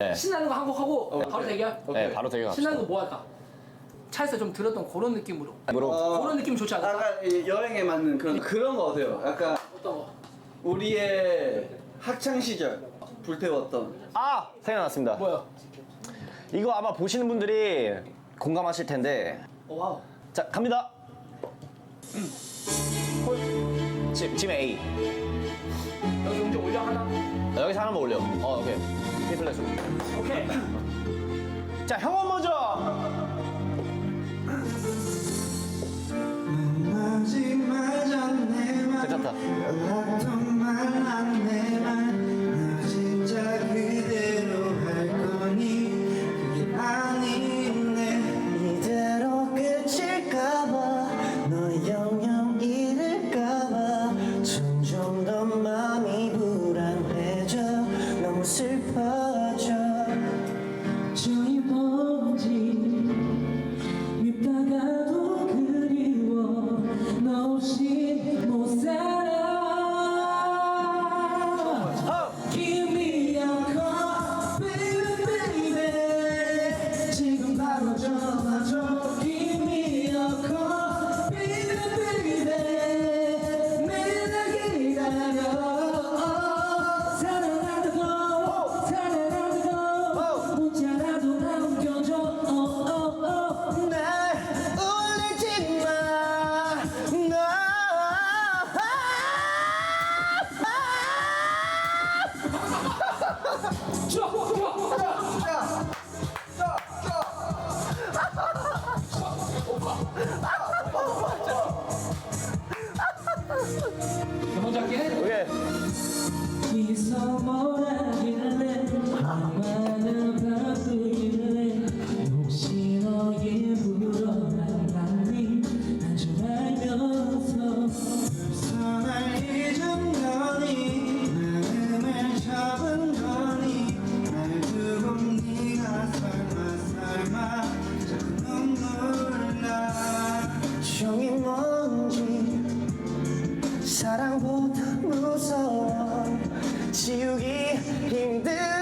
네. 신나는 거 한 곡 하고 바로 대결. 네, 바로 대결 갑시다. 신나는 거 뭐 할까? 차에서 좀 들었던 그런 느낌으로. 으로 어, 그런 느낌 좋지 않을까? 약간 이 여행에 맞는 그런 그런 거 어때요? 약간 어떤 거? 우리의 학창 시절 불태웠던 아 생각났습니다. 뭐야? 이거 아마 보시는 분들이 공감하실 텐데 어, 와우. 자 갑니다. 지금 지금 A 여기 음질 올려 하나? 여기서 하나만 올려. 어 오케이. 플랫 올려. 오케이. 자 형원 먼저. 괜찮다. 지우기 힘들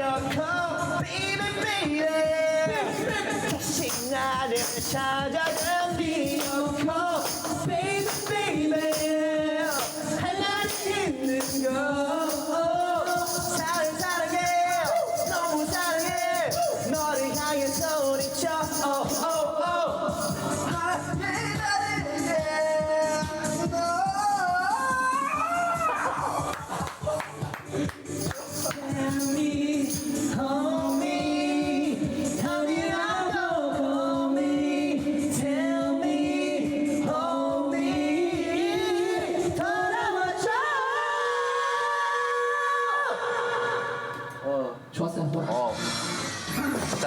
call, baby, baby 다시 나를 찾아간 baby,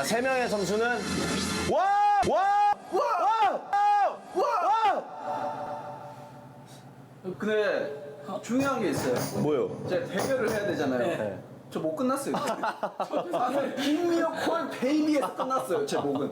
세 명의 점수는 와! 와! 와! 와! 와! 근데 중요한 게 있어요. 뭐요? 제가 대결을 해야 되잖아요. 네. 저못 끝났어요. 아, 김미호 콜 베이비에서 끝났어요. 제 목은.